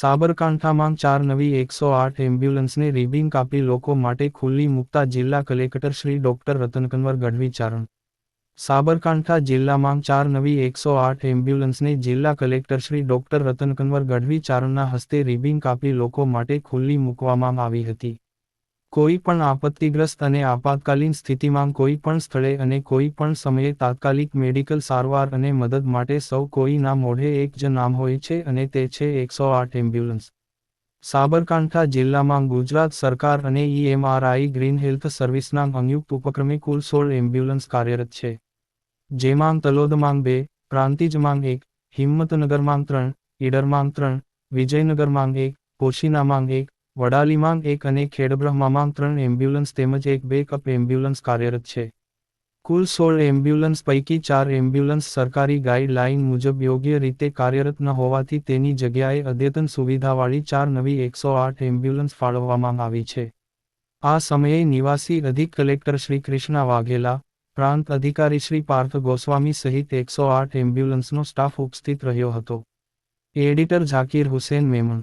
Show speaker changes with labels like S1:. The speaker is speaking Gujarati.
S1: સાબરકાંઠામાં ચાર નવી એકસો આઠ એમ્બ્યુલન્સને રિબિંગ કાપી લોકો માટે ખુલ્લી મૂકતા જિલ્લા કલેક્ટર શ્રી ડોક્ટર રતનકંવર ગઢવી ચારણ સાબરકાંઠા જિલ્લામાં ચાર નવી એકસો આઠ એમ્બ્યુલન્સને જિલ્લા કલેક્ટર શ્રી ડોક્ટર રતનકંવર ગઢવી ચારણના હસ્તે રિબિંગ કાપી લોકો માટે ખુલ્લી મૂકવામાં આવી હતી. કોઈ પણ આપત્તિગ્રસ્ત અને આપાતકાલીન સ્થિતિમાં કોઈ પણ સ્થળે અને કોઈ પણ સમયે તાત્કાલિક મેડિકલ સારવાર અને મદદ માટે સૌ કોઈના મોઢે એક જ નામ હોય છે અને તે છે એકસો આઠ એમ્બ્યુલન્સ. સાબરકાંઠા જિલ્લામાં ગુજરાત સરકાર અને ઈએમઆરઆઈ ગ્રીન હેલ્થ સર્વિસના સંયુક્ત ઉપક્રમે કુલ સોળ એમ્બ્યુલન્સ કાર્યરત છે. જેમાં તલોદમાં બે, પ્રાંતિજમાં એક, હિંમતનગરમાં ત્રણ, ઈડરમાં ત્રણ, વિજયનગરમાં એક કોશીનામાં એક વડાલીમાં એક અને ખેડબ્રહ્મામાં ત્રણ એમ્બ્યુલન્સ તેમજ એક બેકઅપ એમ્બ્યુલન્સ કાર્યરત છે. કુલ સોળ એમ્બ્યુલન્સ પૈકી ચાર એમ્બ્યુલન્સ સરકારી ગાઈડલાઈન મુજબ યોગ્ય રીતે કાર્યરત ન હોવાથી તેની જગ્યાએ અદ્યતન સુવિધાવાળી ચાર નવી એકસો આઠ એમ્બ્યુલન્સ ફાળવવામાં આવી છે. આ સમયે નિવાસી અધિક કલેક્ટર શ્રી કૃષ્ણા વાઘેલા, પ્રાંત અધિકારી શ્રી પાર્થ ગોસ્વામી સહિત એકસો આઠ એમ્બ્યુલન્સનો સ્ટાફ ઉપસ્થિત રહ્યો હતો. એડિટર ઝાકીર હુસેન મેમણ.